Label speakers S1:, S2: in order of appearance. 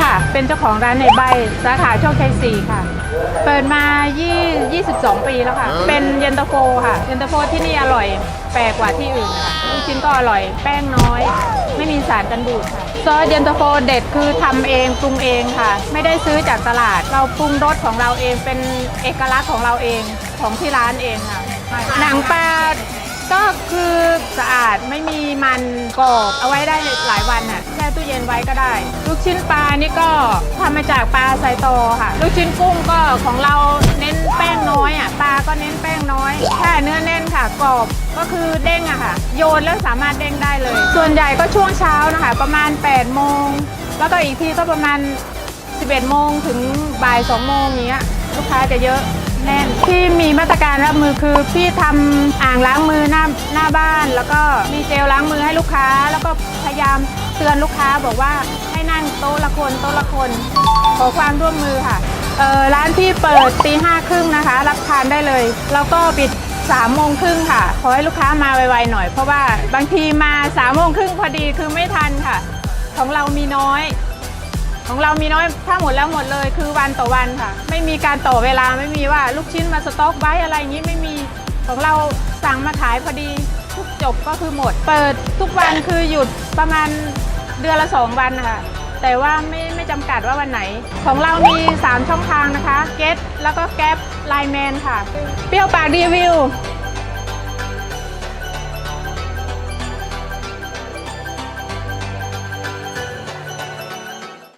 S1: ค่ะ เป็นเจ้าของร้านในใบ สาขาโชคชัย4ค่ะ เปิดมา20 22 ปีแล้วค่ะ เป็นเย็นตาโฟค่ะ เย็นตาโฟที่นี่อร่อย แปลกกว่าที่อื่นค่ะ ลูกชิ้นก็อร่อย แป้งน้อย ไม่มีสารกันบูดค่ะ ซอสเย็นตาโฟเด็ดคือทำเองปรุงเองค่ะ ไม่ได้ซื้อจากตลาด เราปรุงรสของเราเอง เป็นเอกลักษณ์ของเราเอง ของที่ร้านเองค่ะ หนังปลาก็คือสะอาด ไม่มีมันกรอบเอาไว้ได้หลายวันน่ะแช่ตู้เย็นไว้ก็ได้ ลูกชิ้นปลานี่ก็ทำมาจากปลาไซโตค่ะ ลูกชิ้นกุ้งก็ของเราเน้นแป้งน้อยอะปลาก็เน้นแป้งน้อยแค่เนื้อแน่นค่ะกรอบก็คือเด้งอะค่ะ โยนแล้วสามารถเด้งได้เลย ส่วนใหญ่ก็ช่วงเช้านะคะ ประมาณ8โมงแล้วก็อีกทีก็ประมาณ 11โมงถึงบ่าย2โมงอย่างเงี้ยลูกค้าจะเยอะแน่นที่ มีมาตรการรับมือคือพี่ทำอ่างล้างมือหน้าหน้าบ้าน แล้วก็มีเจลล้างมือให้ลูกค้า แล้วก็พยายามเตือนลูกค้าบอกว่าให้นั่งโต๊ะละคนโต๊ะละคน ขอความร่วมมือค่ะร้านพี่เปิดตีห้าครึ่งนะคะ รับทานได้เลย แล้วก็ปิด3ามโมงครึ่งค่ะ ขอให้ลูกค้ามาไวๆหน่อย เพราะว่าบางทีมา3ามโมงครึ่งพอดีคือไม่ทันค่ะ ของเรามีน้อย ของเรามีน้อยถ้าหมดแล้วหมดเลย คือวันต่อวันค่ะ ไม่มีการต่อเวลาไม่มีว่าลูกชิ้นมาสต็อกไว้อะไรอย่างนี้ไม่มีของเราสั่งมาขายพอดีทุกจบก็คือหมด เปิดทุกวันคือหยุดประมาณเดือนละสองวันค่ะ แต่ว่าไม่ไม่จำกัดว่าวันไหน ของเรามี 3 ช่องทางนะคะเกตแล้วก็แก๊ปไลแมนค่ะ เปรี้ยวปากรีวิว